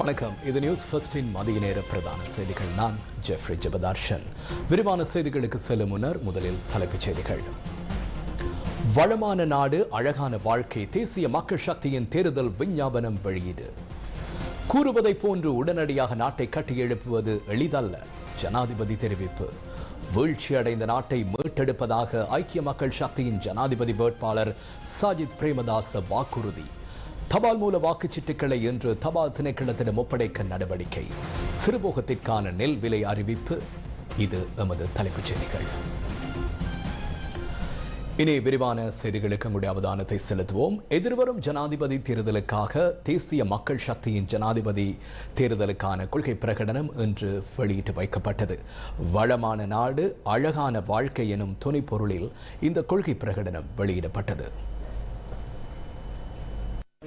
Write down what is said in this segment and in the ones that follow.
வணக்கம். இது நியூஸ் ஃபர்ஸ்டின் மதிய நேர பிரதான செய்திகள். நான் ஜெஃப்ரி ஜெபதார்ஷன். விரிவான செய்திகளுக்கு செல்லும் முன்னர் முதலில் தலைப்புச் செய்திகள். வளமான நாடு அழகான வாழ்க்கை தேசிய மக்கள் சக்தியின் தேர்தல் விஞ்ஞாபனம் வெளியீடு. கூறுவதைப் போன்று உடனடியாக நாட்டை கட்டி எழுப்புவது எளிதல்ல. ஜனாதிபதி தெரிவிப்பு. வீழ்ச்சியடைந்த நாட்டை மீட்டெடுப்பதாக ஐக்கிய மக்கள் சக்தியின் ஜனாதிபதி வேட்பாளர் சாஜித் பிரேமதாச வாக்குறுதி. தபால் மூல வாக்குச்சீட்டுகளை இன்று தபால் திணைக்களத்திடம் ஒப்படைக்க நடவடிக்கை. சிறுபோகத்திற்கான நெல் விலை அறிவிப்பு. இது எமது தலைப்புச் செய்திகள். இனி விரிவான செய்திகளுக்கு உங்களுடைய அவதானத்தை செலுத்துவோம். எதிர்வரும் ஜனாதிபதி தேர்தலுக்காக தேசிய மக்கள் சக்தியின் ஜனாதிபதி தேர்தலுக்கான கொள்கை பிரகடனம் இன்று வெளியிட்டு வைக்கப்பட்டது. வளமான நாடு அழகான வாழ்க்கை எனும் துணைப்பொருளில் இந்த கொள்கை பிரகடனம் வெளியிடப்பட்டது.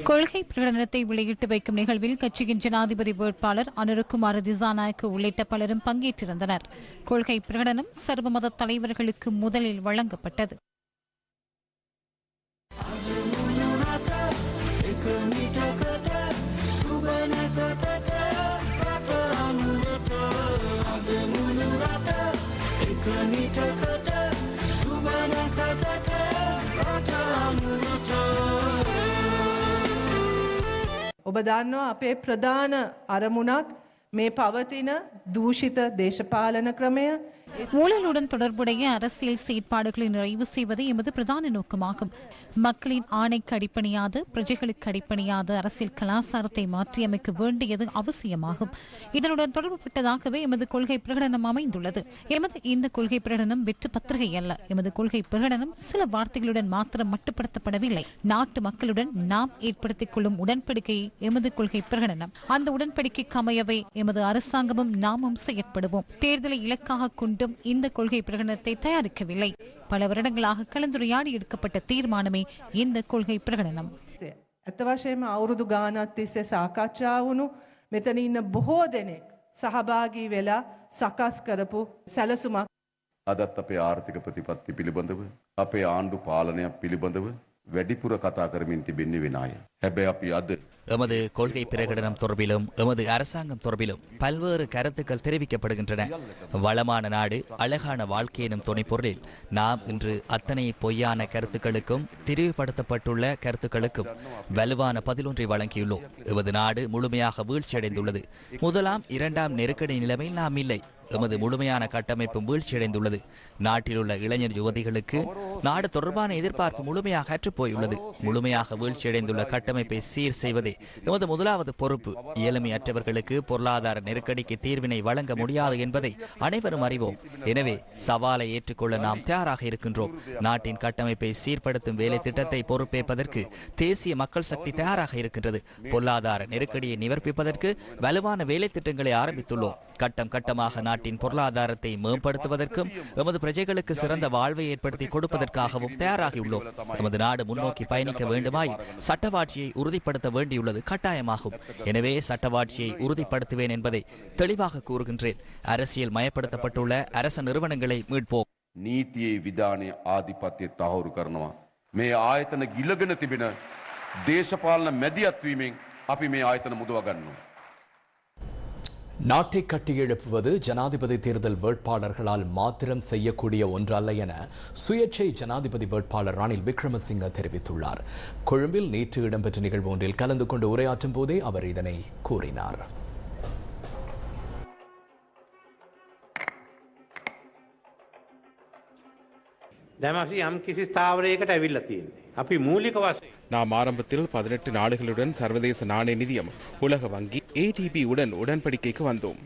கொள்கை பிரகடனத்தை வெளியிட்டு வைக்கும் நிகழ்வில் கட்சியின் ஜனாதிபதி வேட்பாளர் அனுருகுமார் திசாநாயக்கு உள்ளிட்ட பலரும் பங்கேற்றிருந்தனர். கொள்கை பிரகடனம் சர்வமத தலைவர்களுக்கு முதலில் வழங்கப்பட்டது. ඔබ දන්නවා අපේ ප්‍රධාන අරමුණක් මේ පවතින දූෂිත දේශපාලන ක්‍රමය ஊழலுடன் தொடர்புடைய அரசியல் செயற்பாடுகளை நிறைவு செய்வது எமது பிரதான நோக்கமாகும். மக்களின் ஆணைக்கு அடிப்பணியாது பிரஜைகளுக்கு அடிப்பணியாது அரசியல் கலாச்சாரத்தை மாற்றியமைக்க வேண்டியது அவசியமாகும். இதனுடன் தொடர்புபட்டதாகவே எமது கொள்கை பிரகடனம் அமைந்துள்ளது. எமது இந்த கொள்கை பிரகடனம் வெற்று பத்திரிகை அல்ல. எமது கொள்கை பிரகடனம் சில வார்த்தைகளுடன் மாத்திரம் மட்டுப்படுத்தப்படவில்லை. நாட்டு மக்களுடன் நாம் ஏற்படுத்திக் கொள்ளும் உடன்படிக்கை எமது கொள்கை பிரகடனம். அந்த உடன்படிக்கைக்கு அமையவே எமது அரசாங்கமும் நாமும் செயற்படுவோம். தேர்தலை இலக்காக கொண்டு கொண்டும் இந்த கொள்கை பிரகடனத்தை தயாரிக்கவில்லை பல வருடங்களாக கலந்துரையாடி எடுக்கப்பட்ட தீர்மானமே இந்த கொள்கை பிரகடனம் ඇත්ත වශයෙන්ම අවුරුදු ගානත් තිස්සේ සාකච්ඡා වුණු මෙතන ඉන්න බොහෝ දෙනෙක් සහභාගී වෙලා සකස් කරපු සැලසුමක් අදත් අපේ ආර්ථික ප්‍රතිපත්ති පිළිබඳව අපේ ආණ්ඩු පාලනයක් පිළිබඳව වැඩිපුර කතා කරමින් තිබෙන්නේ වෙන අය. எமது கொள்கை பிரகடனம் தொடர்பிலும் எமது அரசாங்கம் தொடர்பிலும் பல்வேறு கருத்துக்கள் தெரிவிக்கப்படுகின்றன. வளமான நாடு அழகான வாழ்க்கை எனும் துணைப்பொருளில் நாம் இன்று அத்தனை பொய்யான கருத்துக்களுக்கும் தெரிவுபடுத்தப்பட்டுள்ள கருத்துக்களுக்கும் வலுவான பதிலொன்றை வழங்கியுள்ளோம். எமது நாடு முழுமையாக வீழ்ச்சியடைந்துள்ளது. முதலாம் இரண்டாம் நெருக்கடி நிலைமையில் நாம் இல்லை. எமது முழுமையான கட்டமைப்பும் வீழ்ச்சியடைந்துள்ளது. நாட்டில் உள்ள இளைஞர் யுவதிகளுக்கு நாடு தொடர்பான எதிர்பார்ப்பு முழுமையாக அற்றுப்போயுள்ளது. முழுமையாக வீழ்ச்சியடைந்துள்ள கட்டமைப்பு கட்டமைப்பை சீர் செய்வதே எமது முதலாவது பொறுப்பு. இயலுமையற்றவர்களுக்கு பொருளாதார நெருக்கடிக்கு தீர்வினை வழங்க முடியாது என்பதை அனைவரும் அறிவோம். எனவே சவாலை ஏற்றுக்கொள்ள நாம் தயாராக இருக்கின்றோம். நாட்டின் கட்டமைப்பை சீர்படுத்தும் வேலை திட்டத்தை பொறுப்பேற்பதற்கு தேசிய மக்கள் சக்தி தயாராக இருக்கின்றது. பொருளாதார நெருக்கடியை நிவர்ப்பிப்பதற்கு வலுவான வேலை திட்டங்களை ஆரம்பித்துள்ளோம். கட்டம் கட்டமாக நாட்டின் பொருளாதாரத்தை மேம்படுத்துவதற்கும் எமது பிரஜைகளுக்கு சிறந்த வாழ்வை ஏற்படுத்தி கொடுப்பதற்காகவும் தயாராகியுள்ளோம். எமது நாடு முன்னோக்கி பயணிக்க வேண்டுமாய் சட்டவாட்சியை சட்டவாட்சியை உறுதிப்படுத்த வேண்டியுள்ளது கட்டாயமாகும். எனவே சட்டவாட்சியை உறுதிப்படுத்துவேன் என்பதை தெளிவாக கூறுகின்றேன். அரசியல் மயப்படுத்தப்பட்டுள்ள அரச நிறுவனங்களை மீட்போம். நீதியை விதானே ஆதிபத்திய தாகூர் கரணவா. மே ஆயத்தன இலகுன திபின தேசபாலன மெதி அப்படி மே ஆயத்தன முதுவா நாட்டை கட்டியெழுப்புவது ஜனாதிபதி தேர்தல் வேட்பாளர்களால் மாத்திரம் செய்யக்கூடிய ஒன்றல்ல என சுயேட்சை ஜனாதிபதி வேட்பாளர் ரணில் விக்ரமசிங்க தெரிவித்துள்ளார் கொழும்பில் நேற்று இடம்பெற்ற நிகழ்வு ஒன்றில் கலந்து கொண்டு உரையாற்றும் போதே அவர் இதனை கூறினார் දැම අපි යම් කිසි ස්ථාවරයකට ඇවිල්ල තියෙන්නේ. අපි මූලික වශයෙන් நாம் ஆரம்பத்தில் பதினெட்டு நாடுகளுடன் சர்வதேச நாணய நிதியம் உலக வங்கி ஏடிபி உடன் உடன்படிக்கைக்கு வந்தோம்.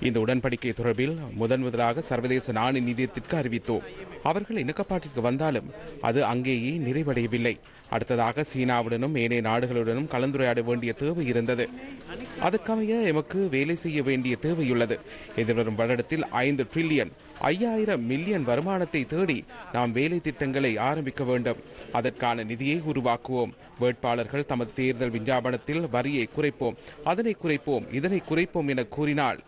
இந்த உடன்படிக்கை தொடர்பில் முதன் முதலாக சர்வதேச நாணய நிதியத்திற்கு அறிவித்தோம். அவர்கள் இணக்கப்பாட்டிற்கு வந்தாலும் அது அங்கேயே நிறைவடையவில்லை. அடுத்ததாக சீனாவுடனும் ஏனைய நாடுகளுடனும் கலந்துரையாட வேண்டிய தேவை இருந்தது. அதற்கமைய எமக்கு வேலை செய்ய வேண்டிய தேவையுள்ளது. எதிர்வரும் வருடத்தில் ஐந்து ட்ரில்லியன் ஐயாயிரம் மில்லியன் வருமானத்தை தேடி நாம் வேலை திட்டங்களை ஆரம்பிக்க வேண்டும். அதற்கான நிதியை உருவாக்குவோம். வேட்பாளர்கள் தமது தேர்தல் விஞ்ஞாபனத்தில் வரியை குறைப்போம். அதனை குறைப்போம் இதனை குறைப்போம் என கூறினால்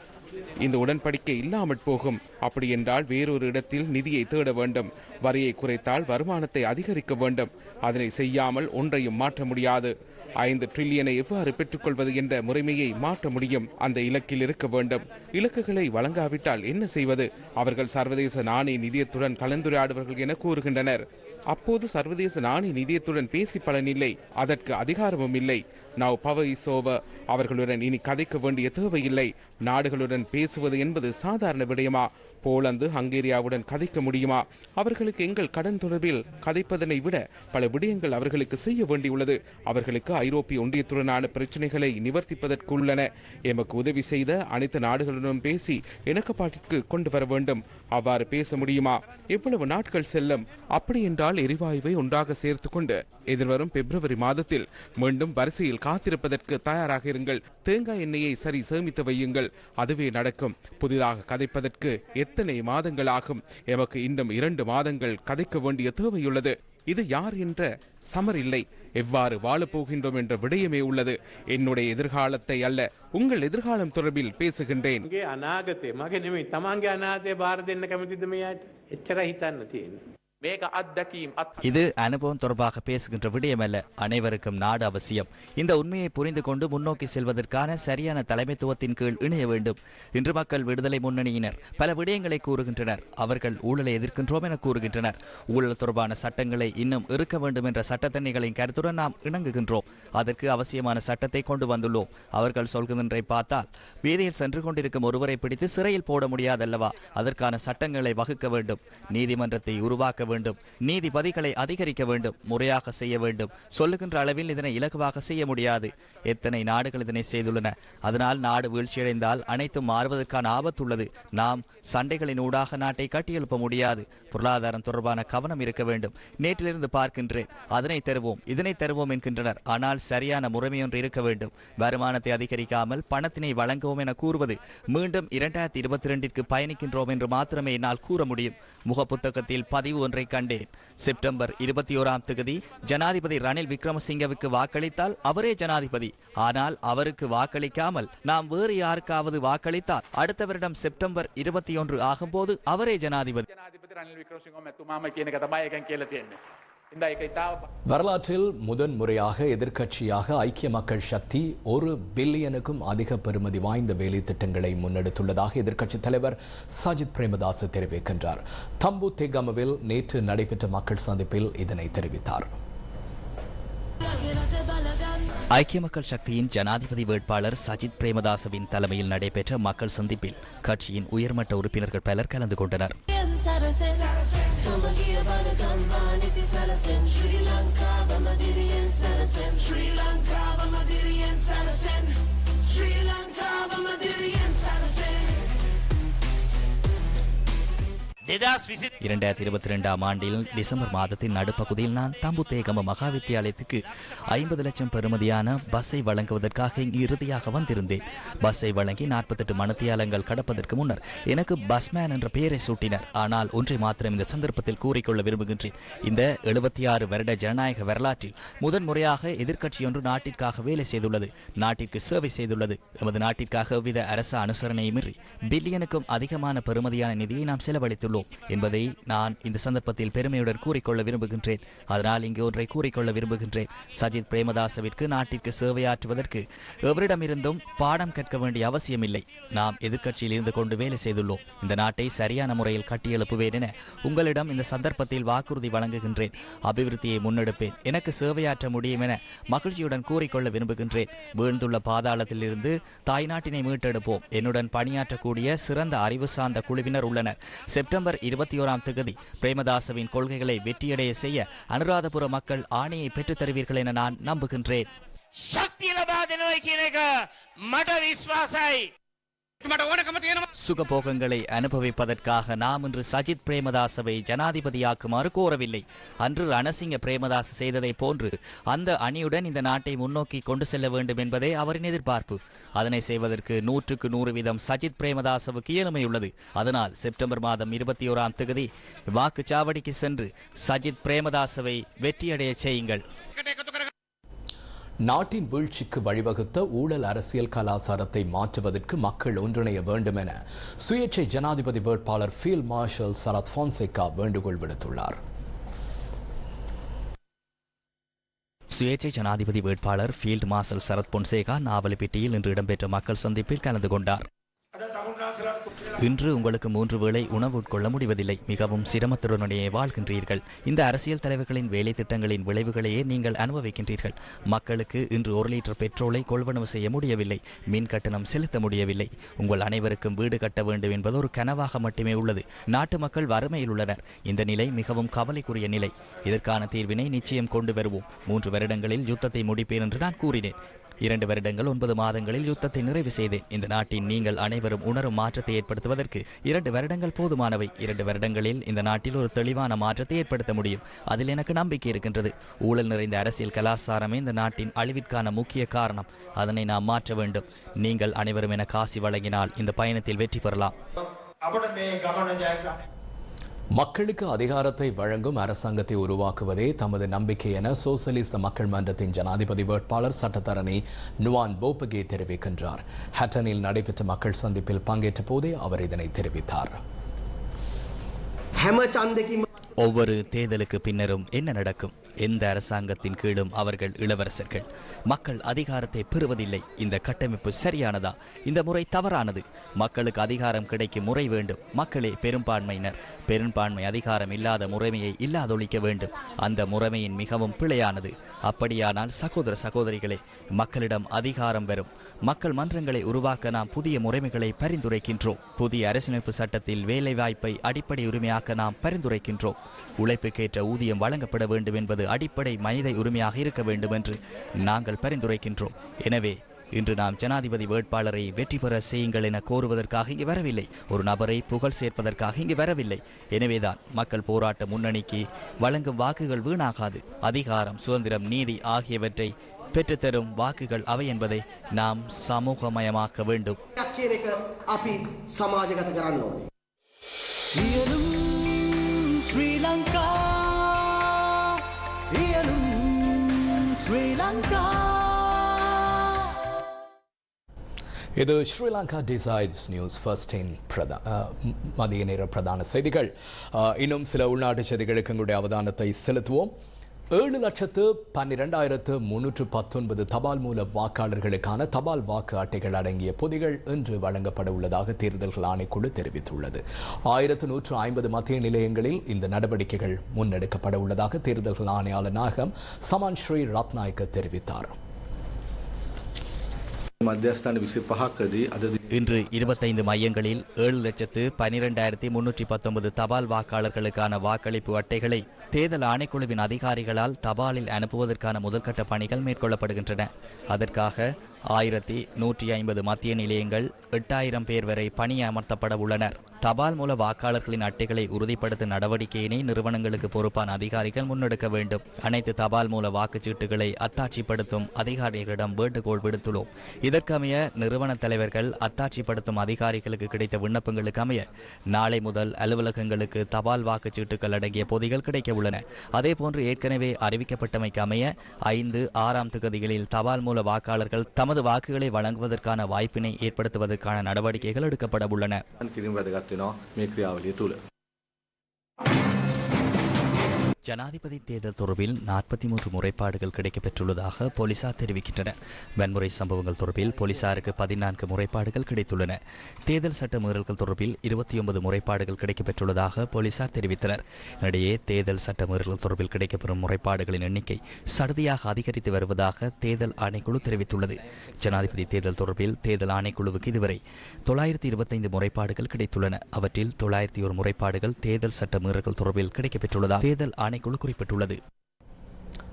இந்த உடன்படிக்கை இல்லாமற் போகும். அப்படி என்றால் வேறொரு இடத்தில் நிதியை தேட வேண்டும். வரியை குறைத்தால் வருமானத்தை அதிகரிக்க வேண்டும். அதனை செய்யாமல் ஒன்றையும் மாற்ற முடியாது. ஐந்து ட்ரில்லியனை எவ்வாறு பெற்றுக்கொள்வது என்ற முறைமையை மாற்ற முடியும். அந்த இலக்கில் இருக்க வேண்டும். இலக்குகளை வழங்காவிட்டால் என்ன செய்வது? அவர்கள் சர்வதேச நாணய நிதியத்துடன் கலந்துரையாடுவார்கள் என கூறுகின்றனர். அப்போது சர்வதேச நாணய நிதியத்துடன் பேசி பலனில்லை அதற்கு அதிகாரமும் இல்லை. நவ் பவ இசோவ அவர்களுடன் இனி கதைக்க வேண்டிய தேவையில்லை. நாடுகளுடன் பேசுவது என்பது சாதாரண விடயமா? போலந்து ஹங்கேரியாவுடன் கதைக்க முடியுமா? அவர்களுக்கு எங்கள் கடன் தொடர்பில் கதைப்பதனை விட பல விடயங்கள் அவர்களுக்கு செய்ய வேண்டியுள்ளது. அவர்களுக்கு ஐரோப்பிய ஒன்றியத்துடனான பிரச்சனைகளை நிவர்த்திப்பதற்கு உள்ளன எமக்கு உதவி செய்த அனைத்து நாடுகளுடன் பேசி இணக்கப்பாட்டிற்கு கொண்டு வர வேண்டும். அவ்வாறு பேச முடியுமா? எவ்வளவு நாட்கள் செல்லும்? அப்படி என்றால் எரிவாயுவை ஒன்றாக சேர்த்து கொண்டு எதிர்வரும் பிப்ரவரி மாதத்தில் மீண்டும் வரிசையில் காத்திருப்பதற்கு தயாராக இருங்கள். தேங்காய் எண்ணெயை சரி சேமித்து வையுங்கள். சொன்னால் அதுவே நடக்கும். புதிதாக கதைப்பதற்கு எத்தனை மாதங்கள் எமக்கு இன்னும் இரண்டு மாதங்கள் கதைக்க வேண்டிய தேவையுள்ளது. இது யார் என்ற சமர் இல்லை. எவ்வாறு வாழப்போகின்றோம் என்ற விடயமே உள்ளது. என்னுடைய எதிர்காலத்தை அல்ல உங்கள் எதிர்காலம் தொடர்பில் பேசுகின்றேன். அநாகத்தை மகன் தமாங்க அநாதே பாரத என்ன கமிட்டி எச்சரா ஹித்தான் இது அனுபவம் தொடர்பாக பேசுகின்ற விடயமல்ல அனைவருக்கும் நாடு அவசியம். இந்த உண்மையை புரிந்து கொண்டு முன்னோக்கி செல்வதற்கான சரியான தலைமைத்துவத்தின் கீழ் இணைய வேண்டும். இன்று மக்கள் விடுதலை முன்னணியினர் பல விடயங்களை கூறுகின்றனர். அவர்கள் ஊழலை எதிர்க்கின்றோம் என கூறுகின்றனர். ஊழல் தொடர்பான சட்டங்களை இன்னும் இருக்க வேண்டும் என்ற சட்டத்தன்னைகளின் கருத்துடன் நாம் இணங்குகின்றோம். அதற்கு அவசியமான சட்டத்தை கொண்டு வந்துள்ளோம். அவர்கள் சொல்கின்றதை பார்த்தால் வீதியில் சென்று கொண்டிருக்கும் ஒருவரை பிடித்து சிறையில் போட முடியாதல்லவா? அதற்கான சட்டங்களை வகுக்க வேண்டும். நீதிமன்றத்தை உருவாக்க வேண்டும் நீதிபதிகளை அதிகரிக்க வேண்டும். முறையாக செய்ய வேண்டும். சொல்லுகின்ற அளவில் இதனை இலகுவாக செய்ய முடியாது. எத்தனை நாடுகள் இதனை செய்துள்ளன. அதனால் நாடு வீழ்ச்சியடைந்தால் அனைத்தும் மாறுவதற்கான ஆபத்துள்ளது. நாம் சண்டைகளின் ஊடாக நாட்டை கட்டியெழுப்ப முடியாது. பொருளாதாரம் தொடர்பான கவனம் இருக்க வேண்டும். நேற்றிலிருந்து பார்க்கின்றேன். அதனை தருவோம் இதனை தருவோம் என்கின்றனர். ஆனால் சரியான முறைமையொன்று இருக்க வேண்டும். வருமானத்தை அதிகரிக்காமல் பணத்தினை வழங்குவோம் என கூறுவது மீண்டும் இரண்டாயிரத்தி இருபத்தி ரெண்டிற்கு பயணிக்கின்றோம் என்று மாத்திரமே என்னால் கூற முடியும். முகப்புத்தகத்தில் பதிவு ஒன்றை கண்டேன். செப்டம்பர் இருபத்தி ஓராம் தேதி ஜனாதிபதி ரணில் விக்ரமசிங்கவுக்கு வாக்களித்தால் அவரே ஜனாதிபதி. ஆனால் அவருக்கு வாக்களிக்காமல் நாம் வேறு யாருக்காவது வாக்களித்தால் அடுத்த வருடம் செப்டம்பர் இருபத்தி ஒன்று ஆகும்போது அவரே ஜனாதிபதி. வரலாற்றில் முதன் முறையாக எதிர்க்கட்சியாக ஐக்கிய மக்கள் சக்தி ஒரு பில்லியனுக்கும் அதிக பெறுமதி வாய்ந்த வேலை திட்டங்களை முன்னெடுத்துள்ளதாக எதிர்க்கட்சித் தலைவர் சஜித் பிரேமதாஸ் தெரிவிக்கின்றார். தம்பு தேகமவில் நேற்று நடைபெற்ற மக்கள் சந்திப்பில் இதனை தெரிவித்தார். ஐக்கிய மக்கள் சக்தியின் ஜனாதிபதி வேட்பாளர் சஜித் பிரேமதாசவின் தலைமையில் நடைபெற்ற மக்கள் சந்திப்பில் கட்சியின் உயர்மட்ட உறுப்பினர்கள் பலர் கலந்து கொண்டனர். இரண்டாயிரத்தி இருபத்தி ரெண்டாம் ஆண்டில் டிசம்பர் மாதத்தின் நடுப்பகுதியில் நான் தம்புத்தேகம மகா வித்தியாலயத்துக்கு ஐம்பது லட்சம் பெறுமதியான பஸ்ஸை வழங்குவதற்காக இறுதியாக வந்திருந்தேன். பஸ்ஸை வழங்கி நாற்பத்தெட்டு மனத்தியாலங்கள் கடப்பதற்கு முன்னர் எனக்கு பஸ்மேன் என்ற பெயரை சூட்டினர். ஆனால் ஒன்றை மாத்திரம் இந்த சந்தர்ப்பத்தில் கூறிக்கொள்ள விரும்புகின்றேன். இந்த எழுபத்தி ஆறு வருட ஜனநாயக வரலாற்றில் முதன் முறையாக எதிர்க்கட்சி ஒன்று நாட்டிற்காக வேலை செய்துள்ளது. நாட்டிற்கு சேவை செய்துள்ளது. எமது நாட்டிற்காக எவ்வித அரச அனுசரணையுமின்றி பில்லியனுக்கும் அதிகமான பெறுமதியான நிதியை நாம் செலவழித்துள்ளோம். என்பதை நான் இந்த சந்தர்ப்பத்தில் பெருமையுடன் கூறிக்கொள்ள விரும்புகின்றேன். அதனால் இங்கு ஒன்றை கூறிக்கொள்ள விரும்புகின்றேன். சஜித் பிரேமதாசவிற்கு நாட்டிற்கு சேவையாற்றுவதற்கு எவரிடமிருந்தும் பாடம் கற்க வேண்டிய அவசியமில்லை. நாம் எதிர்க்கட்சியில் இருந்து கொண்டு வேலை செய்துள்ளோம். இந்த நாட்டை சரியான முறையில் கட்டியெழுப்புவேன் என உங்களிடம் இந்த சந்தர்ப்பத்தில் வாக்குறுதி வழங்குகின்றேன். அபிவிருத்தியை முன்னெடுப்பேன். எனக்கு சேவையாற்ற முடியும் என மகிழ்ச்சியுடன் கூறிக்கொள்ள விரும்புகின்றேன். வீழ்ந்துள்ள பாதாளத்திலிருந்து தாய்நாட்டினை மீட்டெடுப்போம். என்னுடன் பணியாற்றக்கூடிய சிறந்த அறிவு சார்ந்த குழுவினர் உள்ளனர். செப்டம்பர் டிசம்பர் இருபத்தி ஓராம் தகுதி பிரேமதாசவின் கொள்கைகளை வெற்றியடைய செய்ய அனுராதபுர மக்கள் ஆணையை பெற்றுத் தருவீர்கள் என நான் நம்புகின்றேன். சக்தி ಇಲ್ಲದ ದಿನವೈಕಿನೇಗ சுகபோகங்களை அனுபவிப்பதற்காக நாம் இன்று சஜித் பிரேமதாசவை ஜனாதிபதியாக்குமாறு கோரவில்லை. அன்று ரணசிங்க பிரேமதாஸ் செய்ததை போன்று அந்த அணியுடன் இந்த நாட்டை முன்னோக்கி கொண்டு செல்ல வேண்டும் என்பதே அவரின் எதிர்பார்ப்பு. அதனை செய்வதற்கு நூற்றுக்கு நூறு வீதம் சஜித் பிரேமதாசவுக்கு இயலுமை உள்ளது அதனால் செப்டம்பர் மாதம் இருபத்தி ஓராம் தேதி வாக்குச்சாவடிக்கு சென்று சஜித் பிரேமதாசவை வெற்றியடைய செய்யுங்கள். நாட்டின் வீழ்ச்சிக்கு வழிவகுத்த ஊழல் அரசியல் கலாச்சாரத்தை மாற்றுவதற்கு மக்கள் ஒன்றிணைய வேண்டும் என சுயேட்சை ஜனாதிபதி வேட்பாளர் ஃபீல்ட் மார்ஷல் சரத் பான்சேகா வேண்டுகோள் விடுத்துள்ளார். சுயேட்சை ஜனாதிபதி வேட்பாளர் ஃபீல்ட் மார்ஷல் சரத் பொன்சேகா நாவலப்பிட்டியில் இன்று இடம்பெற்ற மக்கள் சந்திப்பில் கலந்து கொண்டார். இன்று உங்களுக்கு மூன்று வேளை உணவு உட்கொள்ள முடிவதில்லை. மிகவும் சிரமத்துடனேயே வாழ்கின்றீர்கள். இந்த அரசியல் தலைவர்களின் வேலை திட்டங்களின் விளைவுகளையே நீங்கள் அனுபவிக்கின்றீர்கள். மக்களுக்கு இன்று ஒரு லிட்டர் பெட்ரோலை கொள்வனவு செய்ய முடியவில்லை. மின் கட்டணம் செலுத்த முடியவில்லை. உங்கள் அனைவருக்கும் வீடு கட்ட வேண்டும் என்பது ஒரு கனவாக மட்டுமே உள்ளது. நாட்டு மக்கள் வறுமையில் உள்ளனர். இந்த நிலை மிகவும் கவலைக்குரிய நிலை. இதற்கான தீர்வினை நிச்சயம் கொண்டு வருவோம். மூன்று வருடங்களில் யுத்தத்தை முடிப்பேன் என்று நான் கூறினேன். இரண்டு வருடங்கள் ஒன்பது மாதங்களில் யுத்தத்தை நிறைவு செய்து இந்த நாட்டின் நீங்கள் அனைவரும் உணரும் மாற்றத்தை ஏற்படுத்துவதற்கு இரண்டு வருடங்கள் போதுமானவை. இரண்டு வருடங்களில் இந்த நாட்டில் ஒரு தெளிவான மாற்றத்தை ஏற்படுத்த முடியும். அதில் எனக்கு நம்பிக்கை இருக்கின்றது. ஊழல் நிறைந்த அரசியல் கலாச்சாரமே இந்த நாட்டின் அழிவிற்கான முக்கிய காரணம். அதனை நாம் மாற்ற வேண்டும். நீங்கள் அனைவரும் என காசி வழங்கினால் இந்த பயணத்தில் வெற்றி பெறலாம். மக்களுக்கு அதிகாரத்தை வழங்கும் அரசாங்கத்தை உருவாக்குவதே தமது நம்பிக்கை என சோசலிச மக்கள் மன்றத்தின் ஜனாதிபதி வேட்பாளர் சட்டத்தரணி நுவான் போப்பகே தெரிவிக்கின்றார். ஹட்டனில் நடைபெற்ற மக்கள் சந்திப்பில் பங்கேற்ற போதே அவர் இதனை தெரிவித்தார். ஒவ்வொரு தேர்தலுக்கு பின்னரும் என்ன நடக்கும்? எந்த அரசாங்கத்தின் கீழும் அவர்கள் இளவரசர்கள். மக்கள் அதிகாரத்தை பெறுவதில்லை. இந்த கட்டமைப்பு சரியானதா? இந்த முறை தவறானது. மக்களுக்கு அதிகாரம் கிடைக்கும் முறை வேண்டும். மக்களே பெரும்பான்மையினர். பெரும்பான்மை அதிகாரம் இல்லாத முறைமையை இல்லாதொழிக்க வேண்டும். அந்த முறைமையின் மிகவும் பிழையானது. அப்படியானால் சகோதர சகோதரிகளே மக்களிடம் அதிகாரம் வரும். மக்கள் மன்றங்களை உருவாக்க நாம் புதிய முறைமைகளை பரிந்துரைக்கின்றோம். புதிய அரசியலமைப்பு சட்டத்தில் வேலைவாய்ப்பை அடிப்படை உரிமையாக்க நாம் பரிந்துரைக்கின்றோம். உழைப்புக்கேற்ற ஊதியம் வழங்கப்பட வேண்டும் என்பது அடிப்படை மனித உரிமையாக இருக்க வேண்டும் என்று நாங்கள் பரிந்துரைக்கின்றோம். எனவே இன்று நாம் ஜனாதிபதி வேட்பாளரை வெற்றி பெற செய்யுங்கள் என கோருவதற்காக இங்கு வரவில்லை. ஒரு நபரை புகழ் சேர்ப்பதற்காக இங்கு வரவில்லை. எனவேதான் மக்கள் போராட்ட முன்னணிக்கு வழங்கும் வாக்குகள் வீணாகாது. அதிகாரம் சுதந்திரம் நீதி ஆகியவற்றை பெற்றுத்தரும் வாக்குகள் அவை என்பதை நாம் சமூகமயமாக்க வேண்டும். ஸ்ரீலங்கா ஸ்ரீலங்கா இது ஸ்ரீலங்கா டிசைட்ஸ் நியூஸ் ஃபர்ஸ்ட் இன் பிரதா மதிய நேர பிரதான செய்திகள் இன்னும் சில உள்நாட்டு செய்திகளுக்கு எங்களுடைய அவதானத்தை செலுத்துவோம் ஏழு லட்சத்து பன்னிரெண்டாயிரத்து முன்னூற்று பத்தொன்பது தபால் மூல வாக்காளர்களுக்கான தபால் வாக்கு அட்டைகள் அடங்கிய பொதிகள் இன்று வழங்கப்பட உள்ளதாக தேர்தல்கள் ஆணைக்குழு தெரிவித்துள்ளது. ஆயிரத்து நூற்று ஐம்பது மத்திய நிலையங்களில் இந்த நடவடிக்கைகள் முன்னெடுக்கப்பட உள்ளதாக தேர்தல்கள் ஆணையாளர் நாயகம் சமான் ஸ்ரீ ரத்நாயக்க தெரிவித்தார். மத்தியஸ்தான இன்று இருபத்தைந்து மையங்களில் ஏழு லட்சத்து பனிரெண்டாயிரத்தி முன்னூற்றி பத்தொன்பது தபால் வாக்காளர்களுக்கான வாக்களிப்பு அட்டைகளை தேர்தல் ஆணைக்குழுவின் அதிகாரிகளால் தபாலில் அனுப்புவதற்கான முதற்கட்ட பணிகள் மேற்கொள்ளப்படுகின்றன. அதற்காக ஆயிரத்தி நூற்றி ஐம்பது மத்திய நிலையங்கள் எட்டாயிரம் பேர் வரை பணி அமர்த்தப்பட உள்ளனர். தபால் மூல வாக்காளர்களின் அட்டைகளை உறுதிப்படுத்தும் நடவடிக்கையினை நிறுவனங்களுக்கு பொறுப்பான அதிகாரிகள் முன்னெடுக்க வேண்டும். அனைத்து தபால் மூல வாக்குச்சீட்டுகளை அத்தாட்சிப்படுத்தும் அதிகாரிகளிடம் வேண்டுகோள் விடுத்துள்ளோம். இதற்கமைய நிறுவன தலைவர்கள் அத்தாட்சிப்படுத்தும் அதிகாரிகளுக்கு கிடைத்த விண்ணப்பங்களுக்கு அமைய நாளை முதல் அலுவலகங்களுக்கு தபால் வாக்குச்சீட்டுகள் அடங்கிய பொதிகள் கிடைக்க உள்ளன. அதேபோன்று ஏற்கனவே அறிவிக்கப்பட்டமைக்கு அமைய ஐந்து ஆறாம் திகதிகளில் தபால் மூல வாக்காளர்கள் தமது வாக்குகளை வழங்குவதற்கான வாய்ப்பினை ஏற்படுத்துவதற்கான நடவடிக்கைகள் எடுக்கப்பட உள்ளன. ஜனாதிபதி தேர்தல் தொடர்பில் நாற்பத்தி மூன்று முறைப்பாடுகள் கிடைக்கப்பெற்றுள்ளதாக போலீசார் தெரிவிக்கின்றனர். வன்முறை சம்பவங்கள் தொடர்பில் போலீசாருக்கு பதினான்கு முறைப்பாடுகள் கிடைத்துள்ளன. தேர்தல் சட்ட மீறல்கள் தொடர்பில் இருபத்தி ஒன்பது முறைப்பாடுகள் கிடைக்கப்பெற்றுள்ளதாக போலீசார் தெரிவித்தனர். இதனிடையே தேர்தல் சட்ட மீறல்கள் தொடர்பில் கிடைக்கப்பெறும் முறைப்பாடுகளின் எண்ணிக்கை சடுதியாக அதிகரித்து வருவதாக தேர்தல் ஆணைக்குழு தெரிவித்துள்ளது. ஜனாதிபதி தேர்தல் தொடர்பில் தேர்தல் ஆணைக்குழுவுக்கு இதுவரை தொள்ளாயிரத்தி இருபத்தைந்து முறைப்பாடுகள் கிடைத்துள்ளன. அவற்றில் தொள்ளாயிரத்தி ஒரு முறைப்பாடுகள் தேர்தல் சட்ட மீறல்கள் தொடர்பில் கிடைக்கப்பெற்றுள்ளதாக தேர்தல் ஆணைக்குழு குறிப்பிட்டுள்ளது.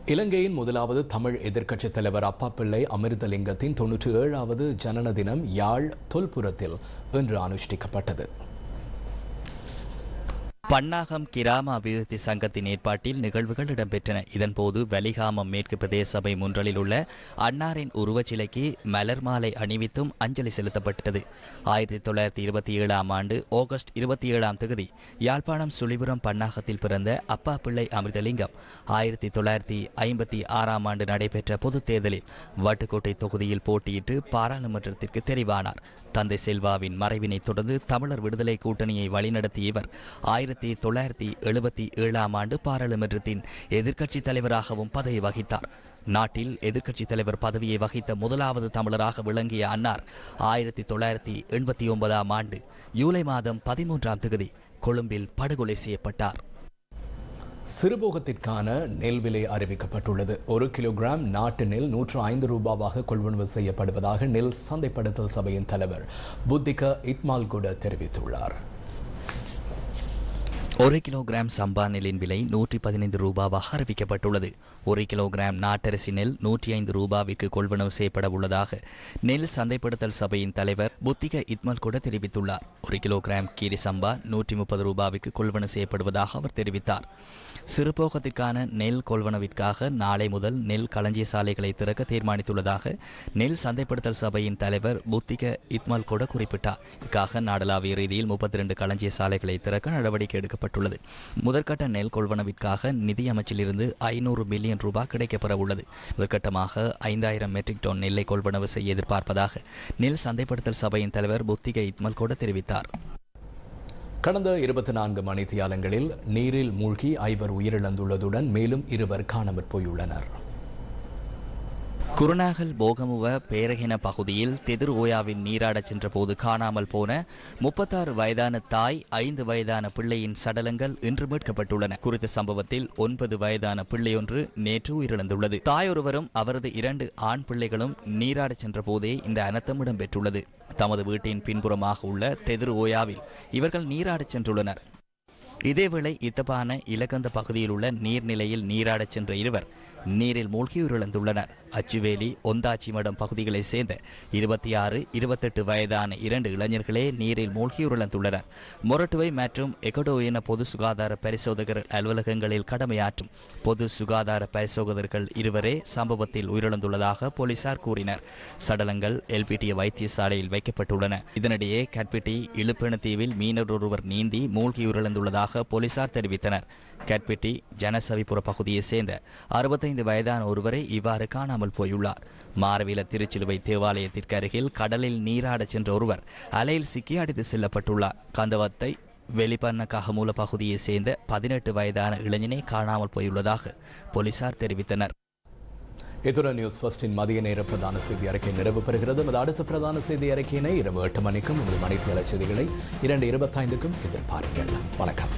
இலங்கையின் முதலாவது தமிழ் எதிர்க்கட்சித் தலைவர் அப்பா பிள்ளை அமிர்தலிங்கத்தின் தொன்னூற்றி ஏழாவது ஜனன தினம் யாழ் தொல்புரத்தில் இன்று அனுஷ்டிக்கப்பட்டது. பன்னாகம் கிராம அபிவிருத்தி சங்கத்தின் ஏற்பாட்டில் நிகழ்வுகள் இடம்பெற்றன. இதன்போது வலிகாமம் மேற்கு பிரதேச சபை முன்றலில் உள்ள அன்னாரின் உருவச்சிலைக்கு மலர் மாலை அணிவித்தும் அஞ்சலி செலுத்தப்பட்டது. ஆயிரத்தி தொள்ளாயிரத்தி இருபத்தி ஏழாம் ஆண்டு ஆகஸ்ட் இருபத்தி ஏழாம் தேதி யாழ்ப்பாணம் சுழிபுரம் பன்னாகத்தில் பிறந்த அப்பா பிள்ளை அமிர்தலிங்கம் ஆயிரத்தி தொள்ளாயிரத்தி ஐம்பத்தி ஆறாம் ஆண்டு நடைபெற்ற பொதுத் தேர்தலில் வட்டுக்கோட்டை தொகுதியில் போட்டியிட்டு பாராளுமன்றத்திற்கு தெரிவானார். தந்தை செல்வாவின் மறைவினை தொடர்ந்து தமிழர் விடுதலை கூட்டணியை வழிநடத்திய இவர் ஆயிரத்தி தொள்ளாயிரத்தி எழுபத்தி ஏழாம் ஆண்டு பாராளுமன்றத்தின் எதிர்க்கட்சித் தலைவராகவும் பதவி வகித்தார். நாட்டில் எதிர்க்கட்சித் தலைவர் பதவியை வகித்த முதலாவது தமிழராக விளங்கிய அன்னார் ஆயிரத்தி தொள்ளாயிரத்தி எண்பத்தி ஒன்பதாம் ஆண்டு ஜூலை மாதம் பதிமூன்றாம் தேதி கொழும்பில் படுகொலை செய்யப்பட்டார். சிறுபோகத்திற்கான நெல் விலை அறிவிக்கப்பட்டுள்ளது. ஒரு கிலோகிராம் நாட்டு நெல் நூற்று ஐந்து ரூபாவாக கொள்வனவு செய்யப்படுவதாக நெல் சந்தைப்படுத்தல் சபையின் தலைவர் புத்திக இத்மால்குட தெரிவித்துள்ளார். ஒரு கிலோகிராம் சம்பா நெல்லின் விலை நூற்றி பதினைந்து ரூபாவாக அறிவிக்கப்பட்டுள்ளது. ஒரு கிலோகிராம் நாட்டரசி நெல் நூற்றி ஐந்து ரூபாவிற்கு கொள்வனவு செய்யப்பட உள்ளதாக நெல் சந்தைப்படுத்தல் சபையின் தலைவர் புத்திக இத்மல் கூட தெரிவித்துள்ளார். ஒரு கிலோகிராம் கீரி சம்பா நூற்றி முப்பது ரூபாவிற்கு கொள்வனவு செய்யப்படுவதாக அவர் தெரிவித்தார். சிறுபோகத்திற்கான நெல் கொள்வனவிற்காக நாளை முதல் நெல் களஞ்சிய சாலைகளை திறக்க தீர்மானித்துள்ளதாக நெல் சந்தைப்படுத்தல் சபையின் தலைவர் புத்திக இத்மல் கூட குறிப்பிட்டார். இதற்காக நாடளாவிய ரீதியில் முப்பத்தி ரெண்டு களஞ்சிய சாலைகளை திறக்க நடவடிக்கை அறிவிக்கப்பட்டுள்ளது முதற்கட்ட நெல் கொள்வனவிற்காக நிதி அமைச்சிலிருந்து ஐநூறு மில்லியன் ரூபாய் கிடைக்கப்பெற உள்ளது. முதற்கட்டமாக ஐந்தாயிரம் மெட்ரிக் டன் நெல்லை கொள்வனவு செய்ய எதிர்பார்ப்பதாக நெல் சந்தைப்படுத்தல் சபையின் தலைவர் புத்திக இத்மல் கூட தெரிவித்தார். கடந்த இருபத்தி நான்கு மணித்தியாலங்களில் நீரில் மூழ்கி ஐவர் உயிரிழந்துள்ளதுடன் மேலும் இருவர் காணாமற் போயுள்ளனர். குருநாகல் போகமுவ பேரகின பகுதியில் தெதிர் ஓயாவின் நீராடச் சென்றபோது காணாமல் போன முப்பத்தாறு வயதான தாய் ஐந்து வயதான பிள்ளையின் சடலங்கள் இன்று மீட்கப்பட்டுள்ளன. குறித்த சம்பவத்தில் ஒன்பது வயதான பிள்ளையொன்று நேற்று உயிரிழந்துள்ளது. தாயொருவரும் அவரது இரண்டு ஆண் பிள்ளைகளும் நீராடச் சென்றபோதே இந்த அனர்த்தம் இடம்பெற்றுள்ளது. தமது வீட்டின் பின்புறமாக உள்ள தெதிர் ஓயாவில் இவர்கள் நீராடச் சென்றுள்ளனர். இதேவேளை இத்தப்பான இலக்கந்த பகுதியில் உள்ள நீர்நிலையில் நீராடச் சென்ற இருவர் நீரில் மூழ்கி உயிரிழந்துள்ளனர். அச்சுவேலி ஒந்தாச்சி மடம் பகுதிகளைச் சேர்ந்த இருபத்தி ஆறு இருபத்தெட்டு வயதான இரண்டு இளைஞர்களே நீரில் மூழ்கி உயிரிழந்துள்ளனர் மொரட்டுவை மற்றும் எகடோ என பொது சுகாதார பரிசோதகர் அலுவலகங்களில் கடமையாற்றும் பொது சுகாதார பரிசோதகர்கள் இருவரே சம்பவத்தில் உயிரிழந்துள்ளதாக போலீசார் கூறினர். சடலங்கள் எல்பிடிய வைத்தியசாலையில் வைக்கப்பட்டுள்ளன. இதனிடையே கட்பிட்டி இழுப்பெண தீவில் மீனவர் ஒருவர் நீந்தி மூழ்கி உயிரிழந்துள்ளதாக போலீசார் தெரிவித்தனர். கட்பெட்டி ஜனசவிபுர பகுதியைச் சேர்ந்த அறுபத்தைந்து வயதான ஒருவரை இவ்வாறு காணாமல் போயுள்ளார். மாரவில திருச்சிலுவை தேவாலயத்திற்கு அருகில் கடலில் நீராடச் சென்ற ஒருவர் அலையில் சிக்கி அடித்து செல்லப்பட்டுள்ளார். கந்தவத்தை வெளிப்பண்ண ககமூல பகுதியைச் சேர்ந்த பதினெட்டு வயதான இளைஞனை காணாமல் போயுள்ளதாக போலீசார் தெரிவித்தனர். இத்துடன் நியூஸ் ஃபர்ஸ்டின் மதிய நேர பிரதான செய்தி அறிக்கை நிறைவு பெறுகிறது. நமது அடுத்த பிரதான செய்தி அறிக்கையினை இரவு எட்டு மணிக்கும் உங்கள் மணித்தியால செய்திகளை இரண்டு இருபத்தைந்துக்கும் எதிர்பாருங்கள். வணக்கம்.